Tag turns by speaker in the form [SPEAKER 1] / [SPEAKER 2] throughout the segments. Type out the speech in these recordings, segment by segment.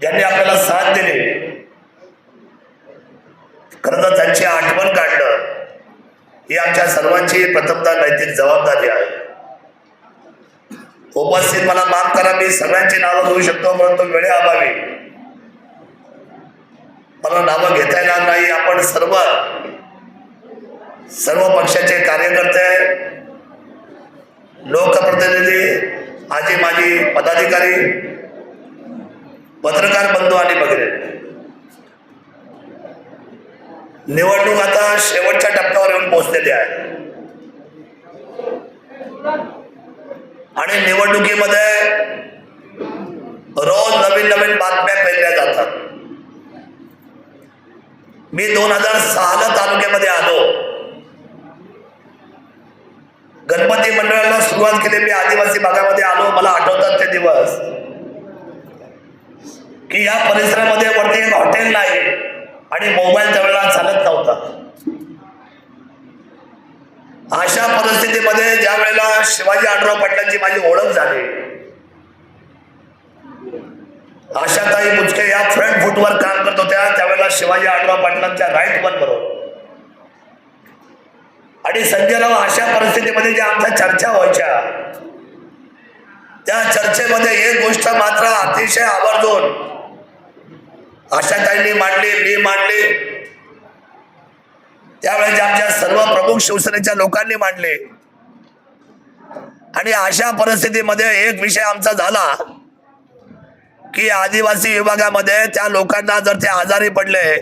[SPEAKER 1] ज्यांनी आपल्याला साथ दिली. खरं तर त्यांची आठवण काढणं ही आमच्या सर्वांची प्रथमता नैतिक जबाबदारी आहे. उपस्थित मला माफ करा मी सगळ्यांची नावं घेऊ शकतो परंतु वेळेअभावी मला नावं घेता येणार नाही. आपण सर्व सर्व पक्षाचे कार्यकर्ते लोकप्रतिनिधी आजी माजी पदाधिकारी पत्रकार बंधू आले वगैरे निवडणूक आता शेवटच्या टप्प्यावर येऊन पोहोचलेली आहे. आणि निवडणुकीमध्ये रोज नवीन नवीन बातम्या पेरल्या जातात. मी दोन हजार सहाला तालुक्यामध्ये आलो. गणपती मंडळाला सुरुवात केली मी आदिवासी भागामध्ये आलो. मला आठवतात ते दिवस. की या परिसरामध्ये वरती एक हॉटेल नाही. आणि मोबाईल त्यावेळेला चालत नव्हता. अशा परिस्थितीमध्ये ज्या वेळेला शिवाजी आढराव पाटलांची माझी ओळख झाली. आशाताई मुचके या फ्रंट फुटवर काम करत होत्या. त्यावेळेला शिवाजी आढराव पाटलांच्या राईट वन बरोबर. आणि संजयराव अशा परिस्थितीमध्ये ज्या आमच्या चर्चा व्हायच्या त्या चर्चेमध्ये एक गोष्ट मात्र अतिशय आवर्जून आशाताईंनी मांडली मी मांडली. त्यावेळेस आमच्या सर्व प्रमुख शिवसेनेच्या लोकांनी मांडले. आणि अशा परिस्थितीमध्ये एक विषय आमचा झाला की आदिवासी विभागामध्ये त्या लोकांना जर ते आजारी पडले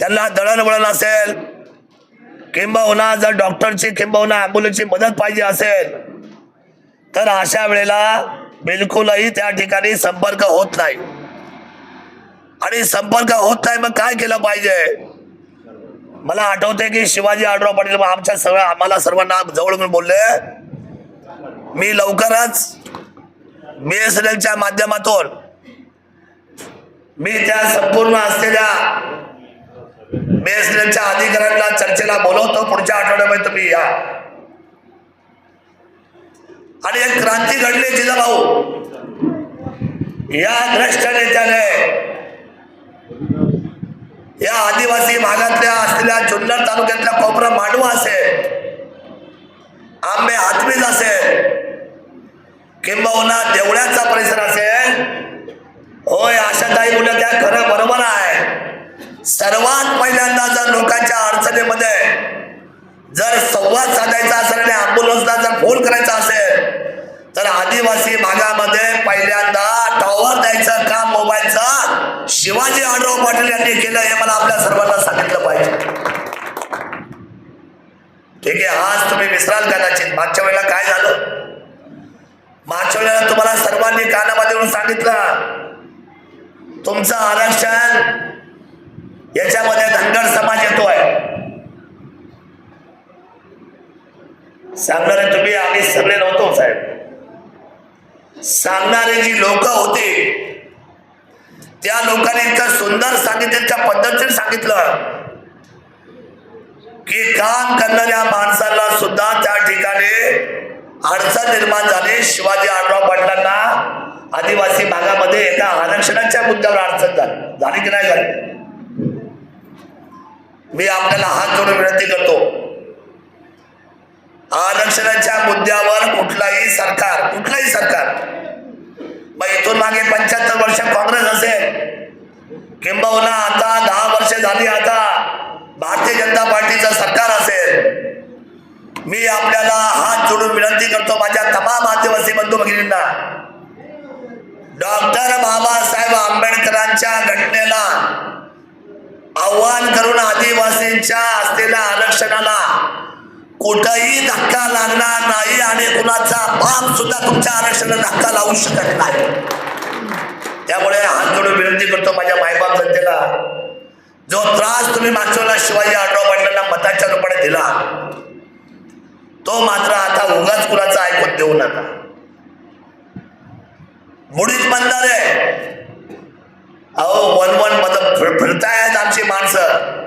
[SPEAKER 1] त्यांना दळणवळण असेल किंबहुना जर डॉक्टरची किंबहुना ॲम्ब्युलन्सची मदत पाहिजे असेल तर अशा वेळेला बिलकुलही त्या ठिकाणी संपर्क होत नाही. आणि संपर्क होत नाही मग काय केलं पाहिजे? मला आठवते की शिवाजी आढराव पाटील आमच्या सगळ्या आम्हाला सर्वांना जवळ मी बोलले. मी लवकरच बी एस एन एलच्या माध्यमातून मी त्या संपूर्ण असलेल्या बी एस एन एलच्या अधिकाऱ्यांना चर्चेला बोलवतो. पुढच्या आठवड्यामध्ये तुम्ही या. आणि एक क्रांती घडली जिजा भाऊ या भ्रष्ट नेत्याने या आदिवासी भागातल्या असलेल्या जुन्नर तालुक्यातल्या कोपरा मांडवा असेल आंबे हातमीज असेल किंबहुना देवळ्याचा परिसर असेल होय आशाताई मुलं त्या खरं बरोबर आहे. सर्वात पहिल्यांदा जर लोकांच्या अडचणीमध्ये जर संवाद साधायचा असेल आणि अँब्युलन्सला जर फोन करायचा असेल तर आदिवासी भागामध्ये पहिल्यांदा टॉवर द्यायचं काम मोबाईलचा? शिवाजी आढराव पाटील यांनी केलं हे मला आपल्या सर्वांना सांगितलं पाहिजे. ठीक आहे आज तुम्ही विसराल कदाचित. मागच्या वेळेला काय झालं? मागच्या वेळेला तुम्हाला सर्वांनी कानामध्ये येऊन सांगितलं. तुमचं आरक्षण याच्यामध्ये धनगर समाज येतोय. सांगणार तुम्ही आम्ही सगळे नव्हतो साहेब. सांगणारी जी लोक होती त्या लोकांनी इतकं सुंदर सांगितलं त्या पद्धतीने सांगितलं की काम करणाऱ्या माणसाला सुद्धा त्या ठिकाणी अडचण निर्माण झाली. शिवाजी आढराव पाटलांना आदिवासी भागामध्ये एका आरक्षणाच्या मुद्द्यावर अडचण झाली. झाली की नाही झाली? मी आपल्याला हात जोडून विनंती करतो. आरक्षणाच्या मुद्द्यावर कुठलाही सरकार कुठलाही सरकार. मग इथून मागे पंच्याहत्तर वर्ष काँग्रेस असेल. किंबहुना आता दहा वर्ष झाली आता भारतीय जनता पार्टीचं सरकार असेल. मी आपल्याला हात जोडून विनंती करतो माझ्या तमाम आदिवासी बंधू भगिनींना. डॉक्टर बाबासाहेब आंबेडकरांच्या घटनेला आव्हान करून आदिवासींच्या असलेल्या आरक्षणाला कुठंही धक्का लागणार नाही आणि कुणाचा बाप सुद्धा तुमच्या आरक्षणाला धक्का लावू शकत नाही. त्यामुळे हात जोडून विनंती करतो माझ्या मायबाप जनतेला. जो त्रास तुम्ही मागच्या शिवाजी आढराव पाटलांना मताच्या रूपाने दिला तो मात्र आता उगाच कुणाचा ऐकून देऊ नका. मुळीच म्हणणार आहे अहो वन वन मत फिर- फिरतायत आमची माणसं.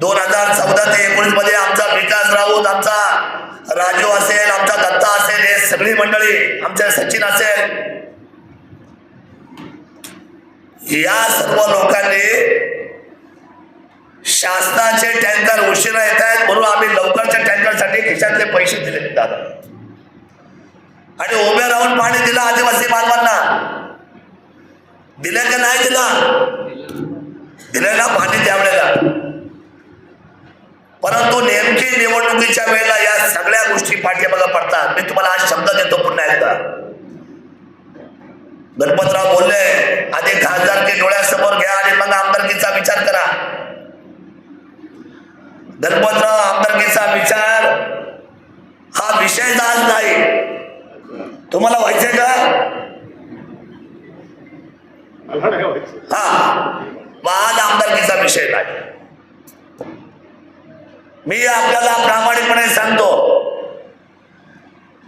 [SPEAKER 1] दोन हजार चौदा ते एकोणीसमध्ये आमचा विकास राऊत आमचा राजू असेल आमचा दत्ता असेल हे सगळी मंडळी आमच्या सचिन असेल. या सर्व लोकांनी शासनाचे टँकर उशिरा येत आहेत म्हणून आम्ही लवकरच्या टँकरसाठी खिशातले पैसे दिले दादा आणि उभे राहून पाणी दिलं आदिवासी बांधवांना. दिलं का नाही दिलं? दिलं ना पाणी त्यावेळेला. परंतु नेमकी निवडणुकीच्या वेळेला या सगळ्या गोष्टी पाठीमागं पडतात. मी तुम्हाला आज शब्द देतो पुन्हा एकदा. गणपतराव बोलले आधी खासदारकी डोळ्यासमोर घ्या आणि मग आमदारकीचा विचार करा. गणपतराव आमदारकीचा विचार हा विषय आज नाही. तुम्हाला व्हायचंय का? हा. मग आज आमदारकीचा विषय नाही. मी आपल्याला प्रामाणिकपणे सांगतो.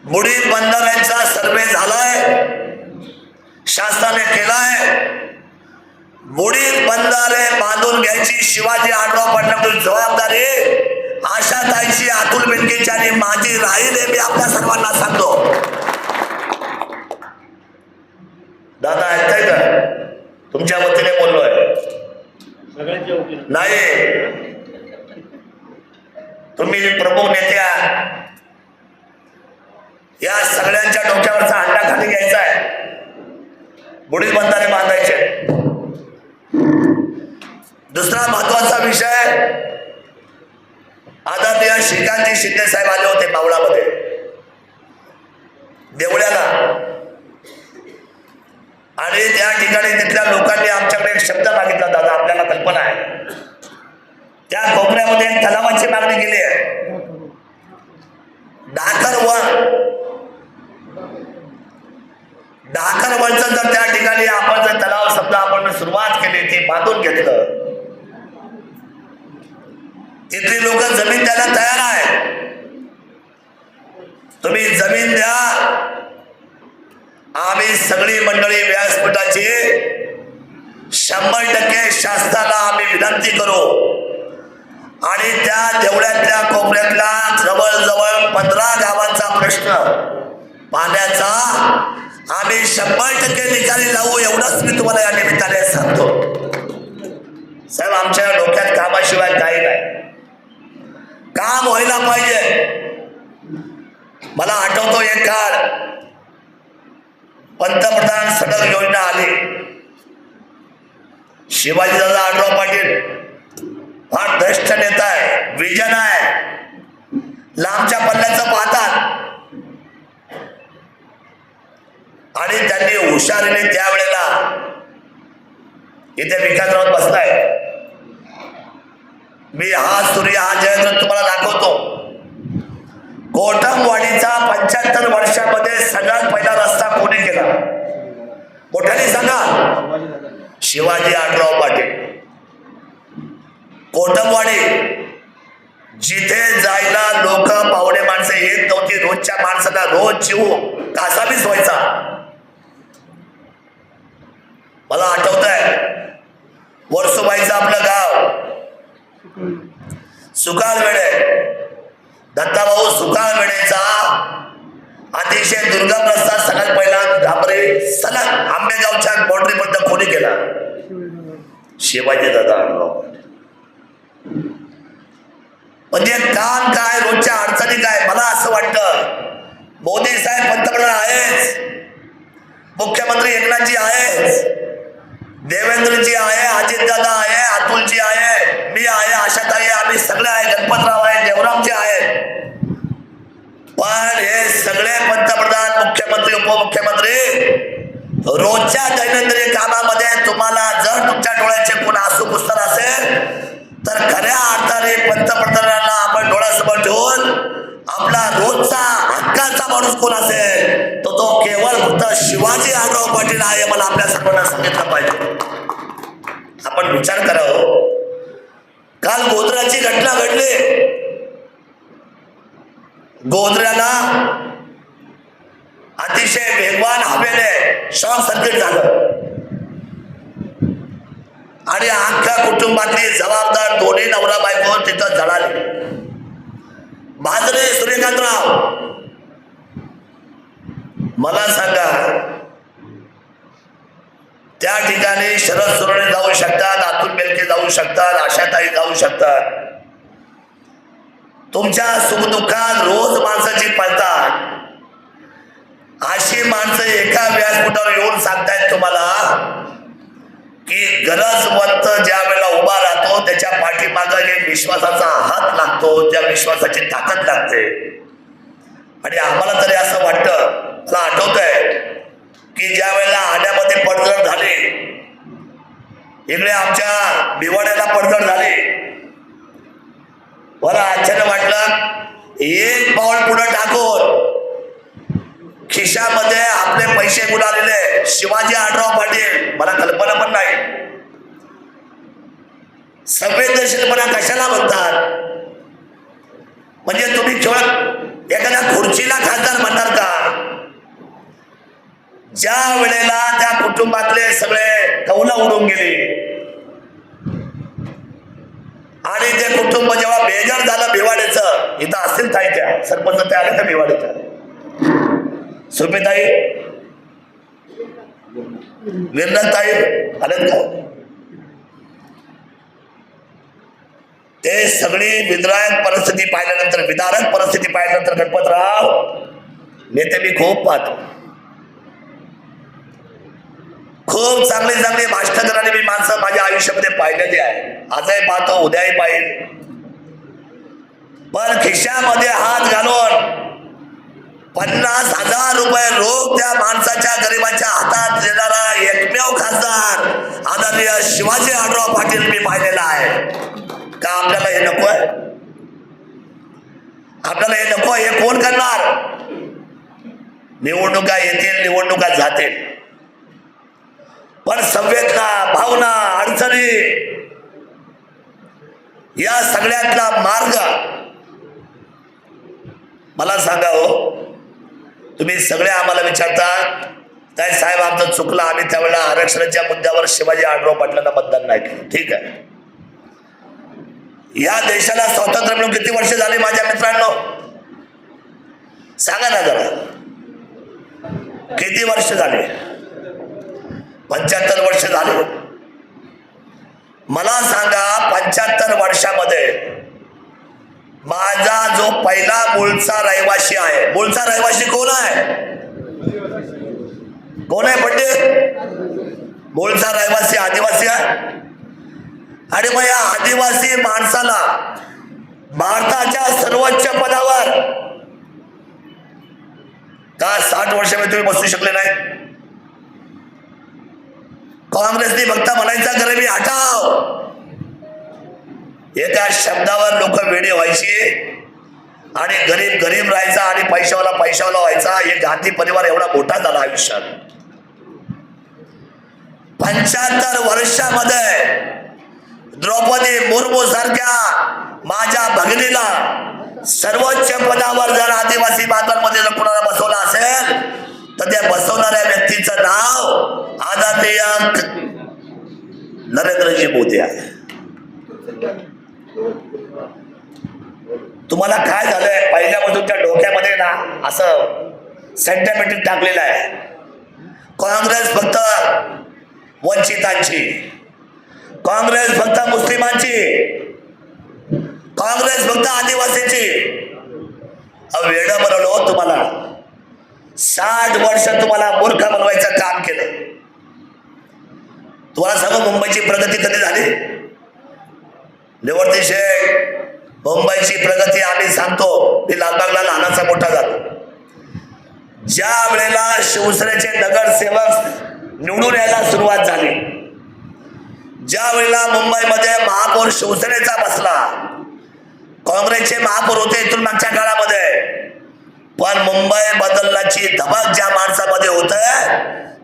[SPEAKER 1] बुडीत बंधाऱ्यांचा सर्वे झालाय. शासनाने केलाय. बुडीत बंधारे बांधून घ्यायची शिवाजी आढराव पाटलांची जबाबदारी आशाताईची अतुल बेनकेची आणि माझी राहील हे मी आपल्या सर्वांना सांगतो. दादा ऐकताय का? तुमच्या वतीने बोललोय. नाही. तुम्ही प्रमुख नेते या सगळ्यांच्या डोक्यावरचा अंडा खाली घ्यायचा आहे. बुडीत बंधारे बांधायचे. दुसरा महत्त्वाचा विषय आदरणीय श्रीकांतजी शिंदे साहेब आले होते मावळामध्ये देवळ्याला. आणि त्या ठिकाणी तिथल्या लोकांनी आमच्याकडे एक शब्द मागितला दादा आपल्याला कल्पना आहे. त्या कोपऱ्यामध्ये तलावांची तलावाची मागणी केली आहे. डाकर वन. डाकर वनचं जर त्या ठिकाणी आपण जर तलाव समजा आपण सुरुवात केली ते बांधून घेतलं. तिथली लोक जमीन द्यायला तयार आहे तुम्ही जमीन द्या. आम्ही सगळी मंडळी व्यासपीठाची शंभर टक्के शासनाला आम्ही विनंती करू. आणि त्या देवळ्यातल्या कोपऱ्यातला जवळजवळ पंधरा गावांचा प्रश्न. पाण्याचा आम्ही शंभर टक्के निकाली लावू एवढंच मी तुम्हाला या निमित्ताने सांगतो. साहेब आमच्या डोक्यात कामाशिवाय काही नाही. काम व्हायला पाहिजे. मला आठवतो एक काळ पंतप्रधान सडक योजना आली. शिवाजीदादा आढराव पाटील फार श्रेष्ठ नेता आहे विजन आहे. लांबच्या पल्ल्याचं पाहतात. आणि त्यांनी हुशारीने त्यावेळेला इथे विकासराव बसलाय. मी हा सूर्य हा जयंत तुम्हाला दाखवतो. कोटमवाडीचा पंच्याहत्तर वर्षामध्ये सगळ्यात पहिला रस्ता कोणी केला? मोठ्याने सांगा. शिवाजी आढराव पाटील. कोटमवाडी. जिथे जायला लोक पाहुणे माणसं येत नव्हती रोजच्या माणसाला रोज जीव कासावीस व्हायचा. मला आठवत आहे वर्सोबाईचं आपलं गाव. सुकाळ वेळे दत्ताभाऊ सुकाळ वेळेचा अतिशय दुर्गम रस्ता सगळ्यात पहिला घाबरे सलग आंबेगावच्या बाउंड्रीपर्यंत खोली केला. शिवाजी दादा. पाटील म्हणजे काम काय रोजच्या अडचणी काय? मला असं वाटतं मोदी साहेब पंतप्रधान आहेच. मुख्यमंत्री एकनाथजी आहेच. देवेंद्रजी आहे अजितदादा आहे अतुलजी आहे मी आहे आशाताई आहे आम्ही सगळे आहे गणपतराव आहे देवरामजी आहे पण हे सगळे पंतप्रधान मुख्यमंत्री उपमुख्यमंत्री रोजच्या दैनंदिन कामामध्ये तुम्हाला जर तुमच्या डोळ्याचे कोण आसू पुसणार असेल तर खऱ्या अर्थाने पंतप्रधानांना आपण डोळ्यासमोर ठेवून आपला रोजचा हक्काचा माणूस कोण असेल तर तो केवळ फक्त शिवाजी आग्रह पाटील आहे मला आपल्या सर्वांना सांगितलं पाहिजे. आपण विचार करावं हो. काल गोधराची घटना घडली. गोधऱ्याला अतिशय वेगवान हवेने शॉर्ट सर्किट झालं. आणि अख्ख्या कुटुंबातली जबाबदार दोन्ही नवरा बायको तिथं जळाले. भाजरे सूर्यकांतराव मला सांगा त्या ठिकाणी शरद सुरणे जाऊ शकतात अतुल बेलके जाऊ शकतात आशाताई जाऊ शकतात. तुमच्या सुखदुःखात रोज माणसाची पळतात. अशी माणसं एका व्यासपीठावर येऊन सांगतायत तुम्हाला की गरजवंत ज्या वेळेला उभा राहतो त्याच्या पाठीमागं एक विश्वासाचा हात लागतो त्या विश्वासाची ताकद लागते. आणि आम्हाला तरी असं वाटतं मला आठवत आहे की ज्या वेळेला आण्यामध्ये पडझड झाली इकडे आमच्या बिवाड्याला पडझड झाली. मला आश्चर्य वाटलं एक पाऊल पुढे खिशामध्ये आपले पैसे गुलालेले शिवाजी आडराव पाटील मला कल्पना पण नाही. संवेदनशीलपणा कशाला म्हणतात? म्हणजे तुम्ही केवळ एखाद्या खुर्चीला खासदार म्हणणार का? ज्या वेळेला त्या कुटुंबातले सगळे कौला उडून गेले. आणि ते कुटुंब जेव्हा बेजार झालं भिवाड्याचं इथं असतील ताई त्या सरपंच त्या आले त्या भिवाड्याच्या सुपेताई ताई आलेत का ते सगळी विद्रायक परिस्थिती पाहिल्यानंतर विदारक परिस्थिती पाहिल्यानंतर गणपतराव नेते मी खूप पाहतो. खूप चांगली चांगली भाषण करणारी मी माणसं माझ्या आयुष्यामध्ये पाहिलेली आहे आजही पाहतो उद्याही पाहिजे पण खिशामध्ये हात घालून पन्नास हजार रुपये रोख त्या माणसाच्या गरिबाच्या हातात देणारा एकमेव खासदार आदरणीय शिवाजी आढराव पाटील मी पाहिलेला आहे. का आपल्याला हे नको आहे आपल्याला हे नको हे कोण करणार? निवडणुका येतील निवडणुका जातील. पण संवेदना भावना अडचणी या सगळ्यातला मार्ग मला सांगा हो. तुम्ही सगळे आम्हाला विचारता काय साहेब आमचं चुकलं आम्ही त्यावेळेला आरक्षणाच्या मुद्द्यावर शिवाजी आढराव पाटलांना मतदान नाही केलं. ठीक आहे. या देशाला स्वातंत्र्य मिळून किती वर्ष झाली माझ्या मित्रांनो? सांगा ना जरा. किती वर्ष झाले? पंच्याहत्तर वर्ष झाले. मला सांगा पंच्याहत्तर वर्षामध्ये माझा जो पहिला मूळचा रहिवासी आहे मूळचा रहिवासी कोण आहे? कोण आहे पंडित? मूळचा रहिवासी आदिवासी आहे? आणि मग या आदिवासी माणसाला भारताच्या सर्वोच्च पदावर का साठ वर्षामध्ये तुम्ही बसू शकले नाही? काँग्रेसने फक्त म्हणायचा गरबी हटाव एका शब्दावर लोक वेडे व्हायची. आणि गरीब गरीब राहायचा आणि पैशावाला पैशावाला व्हायचा हे गांधी परिवार एवढा मोठा झाला आयुष्यात. पंच्याहत्तर वर्षामध्ये द्रौपदी मुर्मू सारख्या माझ्या भगिनीला सर्वोच्च पदावर जर आदिवासी बांधवांमध्ये जर कुणाला बसवलं असेल तर त्या बसवणाऱ्या व्यक्तीचं नाव आदरणीय नरेंद्रजी मोदी आहे. तुम्हाला काय झालंय? पहिल्यापासून त्या डोक्यामध्ये ना असं सेंटिमेंट टाकलेलं आहे. काँग्रेस फक्त वंचितांची. काँग्रेस फक्त मुस्लिमांची. काँग्रेस फक्त आदिवासीची. वेळ बनवलं हो तुम्हाला. साठ वर्ष तुम्हाला मूर्ख बनवायचं काम केलं. तुम्हाला सांगू मुंबईची प्रगती कधी झाली? निवडती शेख मुंबईची प्रगती आम्ही सांगतो. ती लालबागला लहानाचा मोठा झाला ज्या वेळेला शिवसेनेचे नगरसेवक निवडून यायला सुरुवात झाली ज्या वेळेला मुंबईमध्ये महापौर शिवसेनेचा बसला काँग्रेसचे महापौर होते इथून मागच्या काळामध्ये पण मुंबई बदलण्याची धमक ज्या माणसामध्ये होत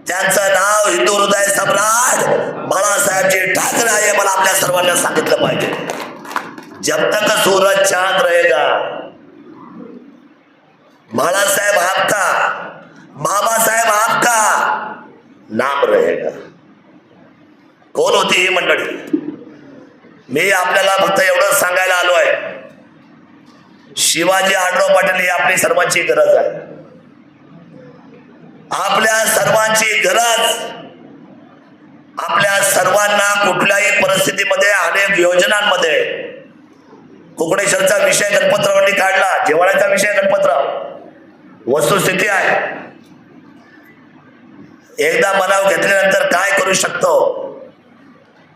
[SPEAKER 1] त्यांचं नाव हिंदू हृदय सम्राट बाळासाहेबजी ठाकरे आहे मला आपल्या सर्वांना सांगितलं पाहिजे. जब तक सूरज चांद रहेगा. बाळासाहेब आपका बाबासाहेब आपका नाम रहेगा. कोण होती ही मंडळी? मी आपल्याला फक्त एवढं सांगायला आलो आहे. शिवाजी आढराव पाटील ही आपली सर्वांची गरज आहे. आपल्या सर्वांची गरज आपल्या सर्वांना कुठल्याही परिस्थितीमध्ये अनेक योजनांमध्ये कोकणेश्वरचा विषय गणपतरावांनी काढला जिवाळ्याचा विषय गणपतराव. वस्तुस्थिती आहे. एकदा मनाव घेतल्यानंतर काय करू शकतो?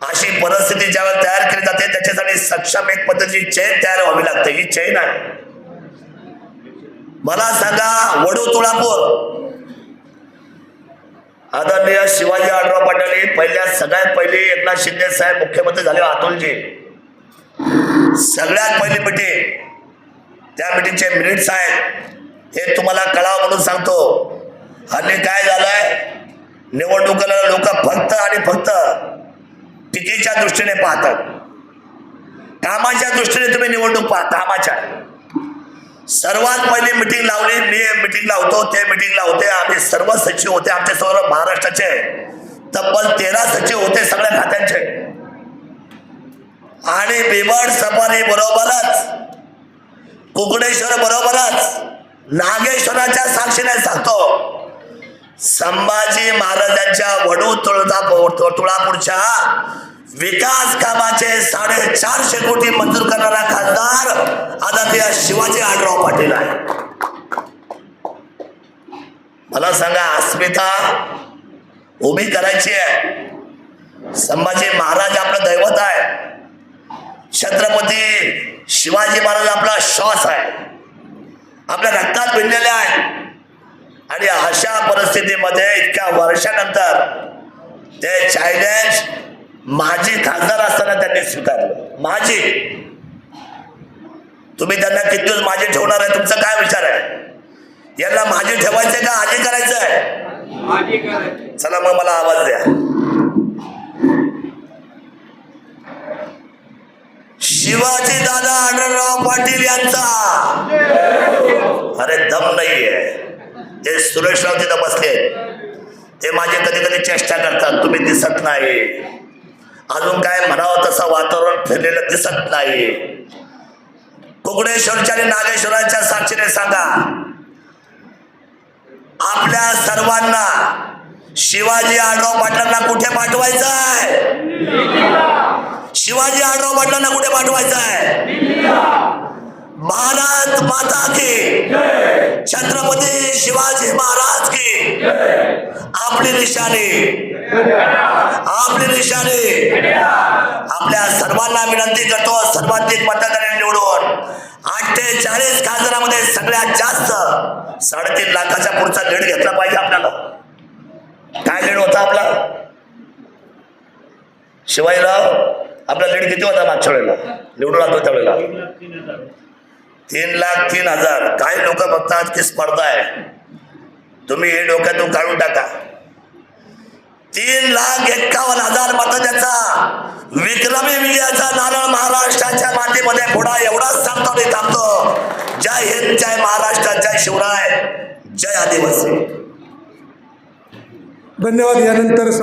[SPEAKER 1] अशी परिस्थिती ज्यावेळेला तयार केली जाते त्याच्यासाठी सक्षम एक पद्धतीची चैन तयार व्हावी लागते. ही चैन आहे. मला सांगा वडू तुळापूर. आदरणीय शिवाजी आढराव पाटील पहिल्या सगळ्यात पहिली एकनाथ शिंदे साहेब मुख्यमंत्री झाले अतुलजी. सगळ्यात पहिली मिटिंग त्या मिटिंगचे मिनिट्स आहेत. हे तुम्हाला कळावं म्हणून सांगतो. हल्ली काय झालंय? निवडणुकीला लोक फक्त आणि फक्त टीकेच्या दृष्टीने पाहतात. कामाच्या दृष्टीने तुम्ही निवडणूक पाहा कामाच्या. सर्वात पहिली मिटिंग लावली मी मिटिंग लावतो ते मिटिंग लावते आम्ही सर्व सचिव होते आमचे सर्व महाराष्ट्राचे. तब्बल तेरा सचिव होते सगळ्या खात्यांचे. आणि बिबड सफारी बरोबरच कुकडेश्वर बरोबरच नागेश्वराच्या साक्षीने सांगतो. संभाजी महाराजांच्या वडू तुळजा तुळापूरच्या विकास कामाचे साडेचारशे कोटी मंजूर करणारा खासदार आदरणीय शिवाजी आडराव पाटील आहे. मला सांगा अस्मिता उभी करायची आहे. संभाजी महाराज आपलं दैवत आहे. छत्रपती शिवाजी महाराज आपला श्वास आहे. आपल्या रक्तात भिनलेले आहे. आणि अशा परिस्थितीमध्ये इतक्या वर्षानंतर ते चॅलेंज माजी खासदार असताना त्यांनी स्वीकारलं. माजी. तुम्ही त्यांना किती दिवस माजी ठेवणार आहे? तुमचा काय विचार आहे? यांना माजी ठेवायचंय का? आजी करायचं आहे चला मग मला आवाज द्या. शिवाजी दादा आढळराव पाटील यांचा. अरे दम नाहीये. ते सुरेशराव तिथं बसले ते माझे कधी कधी चेष्टा करतात तुम्ही दिसत नाही. अजून काय म्हणावं तसं वातावरण फिरलेलं दिसत नाही. कुकडेश्वरच्या आणि नागेश्वराच्या साक्षीने सांगा. आपल्या सर्वांना शिवाजी आढराव पाटलांना कुठे पाठवायचं आहे? शिवाजी आढराव पाटलांना कुठे पाठवायचं आहे? भारत माता की। छत्रपती शिवाजी महाराज की। आपली निशाणी। आपली निशाणी। आपल्या सर्वांना विनंती करतो सर्वाधिक मतदारांनी निवडून. अठ्ठेचाळीस खासदारामध्ये सगळ्यात जास्त साडेतीन लाखाच्या पुढचा लीड घेतला पाहिजे आपल्याला. काय लीड होता आपला? शिवाजीराव आपला लीड किती होता मागच्या वेळेला? निवडून आलो त्यावेळेला.
[SPEAKER 2] तीन लाख
[SPEAKER 1] तीन हजार. काही लोक बघतात की स्पर्धा आहे. तुम्ही हे डोक्यातून काढून टाका. तीन लाख एक्कावन्न हजार मत त्याचा. विक्रमी विजयाचा नारळ महाराष्ट्राच्या मातीमध्ये फोडा एवढाच सांगतो आणि थांबतो. जय हिंद जय महाराष्ट्र जय शिवराय. जय आदिवासी.
[SPEAKER 3] धन्यवाद यानंतर